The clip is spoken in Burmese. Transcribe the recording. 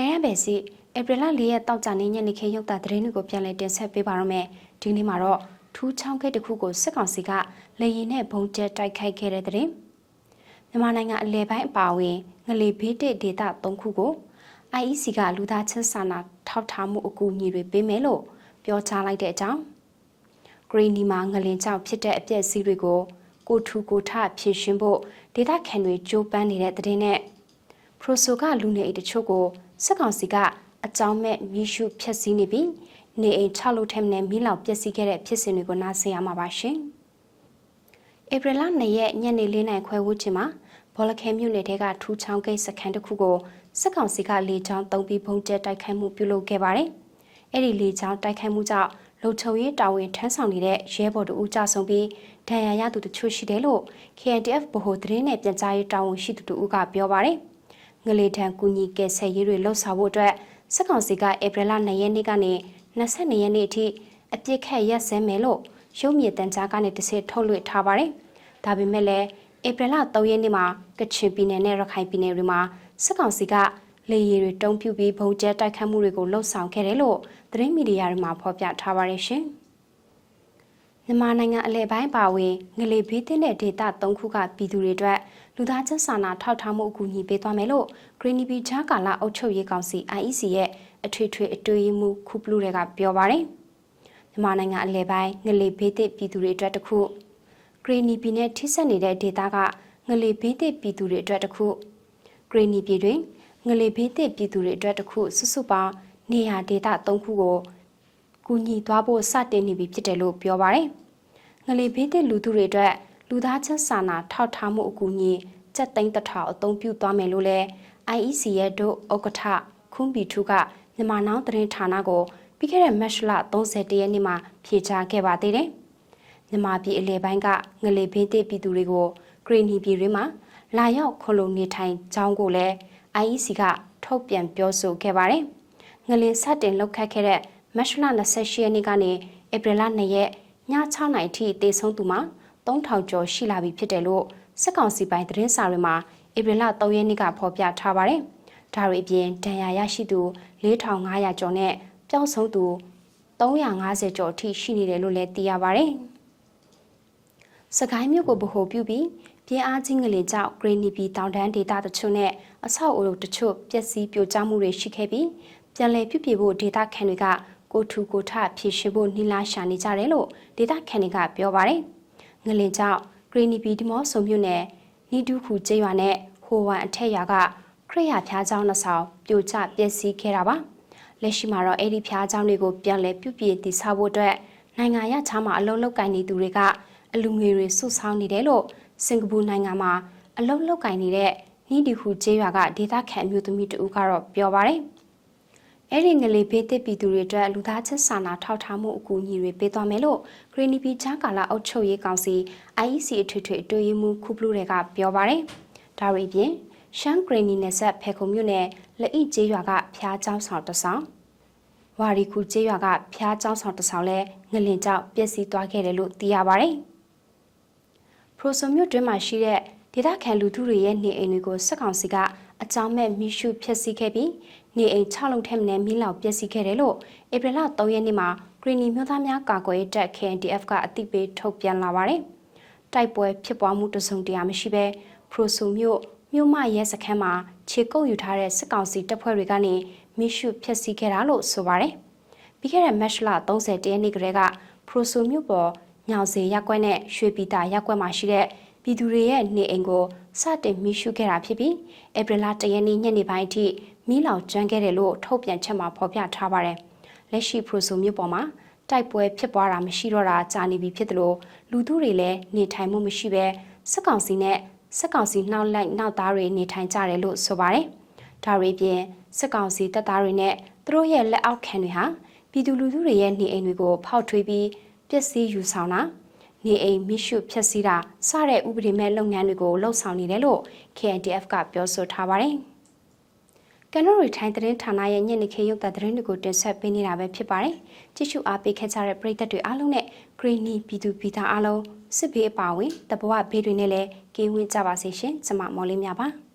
တရန်ပဲစီဧပြီလ၄ရက်တောက်ကြနေညနေခင်းရုပ်သသတင်းတွေကိုပြန်လည်တင်ဆက်ပေးပါရမယ်ဒီနေ့မှာတော့ထူးချောင်းခဲ့တစ်ခုကိုစစ်ကောင်စီကလေရင်နဲ့ဘုံကျဲတိုက်ခိုက်ခဲ့တဲ့သတင်းမြန်မာနိုင်ငံအလဲပိုင်းအပါအဝင်ငလေဘေးတစ်ဒေသ၃ခုကို IEC ကလူသားချင်းစာနာထောက်ထားမှုအကူအညီတွေပေးမယ်လို့ပြောကြားလိုက်တဲ့အကြောင်းဂရီနီမှာငလင်ကြောင့်ဖြစ်တဲ့အပျက်အစီးတွေကို ကိုထူကိုထဖြည့်ရှင်းဖို့ဒေသခံတွေကြိုးပမ်းနေတဲ့သတင်းနဲ့ပရိုဆိုကလူနေအိတ်တချို့ကို စစ်ကောင်စီကအကြောင်းမဲ့မိရှုဖျက်ဆီးနေပြီးနေအိမ်6လို့ထဲမနဲ့မိလောက်ပျက်စီးခဲ့တဲ့ဖြစ်စဉ်တွေကိုနားဆင်ရမှာပါရှင်။ဧပြီလ2ရက်ညနေ4နာရီခွဲဝန်းကျင်မှာဘောလခဲမြို့နယ်ထဲကထူးချောင်းဂိတ်စခန်းတစ်ခုကိုစစ်ကောင်စီကလေကြောင်းတုံးပြီးဘုံကျဲတိုက်ခိုက်မှုပြုလုပ်ခဲ့ပါတယ်။အဲ့ဒီလေကြောင်းတိုက်ခိုက်မှုကြောင့်လုံခြုံရေးတာဝန်ထမ်းဆောင်နေတဲ့ရဲဘော်တို့ဦးကြဆုံးပြီးဒဏ်ရာရသူတချို့ရှိတယ်လို့ KNDF ဗဟိုသတင်းနဲ့ပြန်ကြားရေးတာဝန်ရှိသူတို့ကပြောပါတယ်။ ငလေထံကူညီကယ်ဆယ်ရေးတွေလှုပ်ဆောင်ဖို့အတွက်စစ်ကောင်စီကဧပြီလ2ရက်နေ့ကနေ22ရက်နေ့အထိအပြစ်ခတ်ရက်စဲမယ်လို့ရုပ်မြစ်တန်ကြားကနေတစ်စစ်ထုတ်လွှင့်ထားပါတယ်။ဒါပေမဲ့လည်းဧပြီလ3ရက်နေ့မှာကချင်ပြည်နယ်နဲ့ရခိုင်ပြည်နယ်တွေမှာစစ်ကောင်စီကလေယာဉ်တွေတုံးပြူပြီးဗုံးကျဲတိုက်ခတ်မှုတွေကိုလှုပ်ဆောင်ခဲ့တယ်လို့သတင်းမီဒီယာတွေမှာဖော်ပြထားပါတယ်ရှင်။မြန်မာနိုင်ငံအလဲပိုင်းပါဝင်ငလေဘေးတင်းတဲ့ဒေသ၃ခုကပြည်သူတွေအတွက် လူသားချင်းစာနာထောက်ထားမှုအကူအညီပေးသွားမယ်လို့ Green Bee ဂျာကာလာအုပ်ချုပ်ရေးကောင်စီ IEC ရဲ့အထွေထွေအတွေ့အမှုခုပလူတွေကပြောပါတယ်။မြန်မာနိုင်ငံအလဲပိုင်းငလေဘေးတင်းပြည်သူတွေအတွက်တခု Green Bee နဲ့ထိစပ်နေတဲ့ဒေသကငလေဘေးတင်းပြည်သူတွေအတွက်တခု Green Bee တွင်ငလေဘေးတင်းပြည်သူတွေအတွက်တခုစုစုပေါင်းနေရာဒေသ၃ခုကိုကူညီသွားဖို့စတင်နေပြီဖြစ်တယ်လို့ပြောပါတယ်။ငလေဘေးတင်းလူသူတွေအတွက် လူသားချင်းစာနာထောက်ထားမှုအကူအညီစက်သိန်းတစ်ထောင်အသုံးပြုသွားမယ်လို့လည်း IEC ရဲ့ဒုဥက္ကဋ္ဌခွန်ဘီထူကမြန်မာနောင်သတင်းဌာနကိုပြီးခဲ့တဲ့မတ်လ31ရက်နေ့မှာဖြေကြားခဲ့ပါသေးတယ်။မြန်မာပြည်အလဲပိုင်းကငလေဘေးတင်းပြည်သူတွေကိုဂရီနီပြည်တွေမှာလာရောက်ခလုံနေထိုင်ကြောင်းကိုလည်း IEC ကထုတ်ပြန်ပြောဆိုခဲ့ပါတယ်။ငလင်စတင်လောက်ခတ်ခဲ့တဲ့မတ်လ28ရက်နေ့ကနေဧပြီလ2ရက်ည6နာရီထိတေဆုံးသူမှာ 3000ကျော်ရှိလာပြီဖြစ်တယ်လို့စစ်ကောင်စီပိုင်းသတင်းစာတွေမှာဧပြီလ3ရက်နေ့ကဖော်ပြထားပါတယ်။ဒါတွေအပြင်ဒဏ်ရာရရှိသူ4500ကျော်နဲ့ပျောက်ဆုံးသူ350ကျော်အထိရှိနေတယ်လို့လည်းသိရပါတယ်။စကိုင်းမြို့ကိုဗဟိုပြုပြီးပြင်းအားကြီးငလင်ကြောင့်ဂရနီပီတောင်တန်းဒေသတချို့နဲ့အဆောက်အဦတချို့ပျက်စီးပြိုကျမှုတွေရှိခဲ့ပြီးပြန်လည်ပြုပြင်ဖို့ဒေသခံတွေကကိုထူကိုထဖြည့်ရှိဖို့နှီးလားရှာနေကြတယ်လို့ဒေသခံတွေကပြောပါတယ်။ ငလင်ကြောင့်ဂရနီပီဒီမော့ဆုံမြို့နယ်နီဒူးခုကျေးရွာနဲ့ဟိုဝမ်အထက်ရွာကခရိယာဖျားเจ้าနှစ်ဆောင်ပြိုကျပျက်စီးခဲ့တာပါ။လက်ရှိမှာတော့အဲ့ဒီဖျားเจ้าတွေကိုပြန်လည်ပြုပြင်တည်ဆောက်ဖို့အတွက်နိုင်ငံရခြားမှာအလုံးလောက်ကင်နေသူတွေကအလူငွေတွေစုဆောင်းနေတယ်လို့စင်ကာပူနိုင်ငံမှာအလုံးလောက်ကင်နေတဲ့နီဒီဟူကျေးရွာကဒေသခံမျိုးသမီးတဦးကတော့ပြောပါတယ်။ အဲ့ဒီငလေဘေးတစ်ပြည်သူတွေအတွက်လူသားချင်းစာနာထောက်ထားမှုအကူအညီတွေပေးသွားမယ်လို့ဂရီနီပီချာကာလာအုပ်ချုပ်ရေးကောင်စီ IEC အထွေထွေအတွေ့အမှုခုပလူတွေကပြောပါတယ်။ဒါရီပြင်ရှမ်းဂရီနီနယ်ဆက်ဖေခုံမြို့နယ်လက်အိကျေးရွာကဖျားเจ้าဆောင်တဆောင်ဝါရီခုကျေးရွာကဖျားเจ้าဆောင်တဆောင်လဲငလင်ကြောက်ပျက်စီးသွားခဲ့တယ်လို့သိရပါတယ်။ဖရိုဆိုမြို့တွင်းမှာရှိတဲ့ဒေသခံလူထုတွေရဲ့နေအိမ်တွေကိုစစ်ကောင်စီက အကြောင်းမဲ့မိရှုဖျက်ဆီးခဲ့ပြီးနေအိမ်6လုံးထက်မနည်းမိလောက်ပျက်စီးခဲ့တယ်လို့ဧပြီလ3ရက်နေ့မှာဂရီနီမြို့သားများကာကွယ်တပ် KNDF ကအသိပေးထုတ်ပြန်လာပါတယ်။တိုက်ပွဲဖြစ်ပွားမှုတစုံတရာမရှိဘဲဖရိုဆိုမြို့မြို့မရဲစခန်းမှာခြေကုပ်ယူထားတဲ့စစ်ကောင်စီတပ်ဖွဲ့တွေကနေမိရှုဖျက်ဆီးခဲ့တာလို့ဆိုပါတယ်။ပြီးခဲ့တဲ့မတ်လ30ရက်နေ့ကလေးကဖရိုဆိုမြို့ပေါ်ညောင်စေရက်ကွက်နဲ့ရွှေပြည်တာရက်ကွက်မှာရှိတဲ့ ပြည်သူတွေရဲ့နေအိမ်ကိုစတင်မိရှုခဲ့တာဖြစ်ပြီးဧပြီလ၁ရက်နေ့ညနေပိုင်းအထိမီးလောင်ကျွမ်းခဲ့တယ်လို့ထုတ်ပြန်ချက်မှာဖော်ပြထားပါတယ်။လက်ရှိပရိုဆိုမြို့ပေါ်မှာတိုက်ပွဲဖြစ်ပွားတာမရှိတော့တာကြာနေပြီဖြစ်တယ်လို့လူသူတွေလည်းနေထိုင်မှုမရှိဘဲစစ်ကောင်စီနဲ့စစ်ကောင်စီနှောက်လိုက်နှောက်သားတွေနေထိုင်ကြတယ်လို့ဆိုပါတယ်။ဒါတွေပြင်စစ်ကောင်စီတပ်သားတွေနဲ့သူတို့ရဲ့လက်အောက်ခံတွေဟာပြည်သူလူထုတွေရဲ့နေအိမ်တွေကိုဖောက်ထွေးပြီးပစ္စည်းယူဆောင်တာ နေအိမ်မိရှုဖျက်ဆီးတာစတဲ့ဥပဒေမဲ့လုပ်ငန်းတွေကိုလှုပ်ဆောင်နေတယ်လို့ KNDF ကပြောဆိုထားပါတယ်။ကန်နိုရီထိုင်းသတင်းဌာနရဲ့ညနေခင်းရုပ်သံသတင်းတွေကိုတင်ဆက်ပေးနေတာပဲဖြစ်ပါတယ်။ကြည့်ရှုအားပေးခဲ့ကြတဲ့ပရိသတ်တွေအားလုံးနဲ့ Greeny ပြည်သူပြည်သားအားလုံးစစ်ဘေးအပါအဝင်တဘဝဘေးတွေနဲ့လည်းကင်းဝေးကြပါစေရှင်။ကျွန်မမော်လေးများပါ။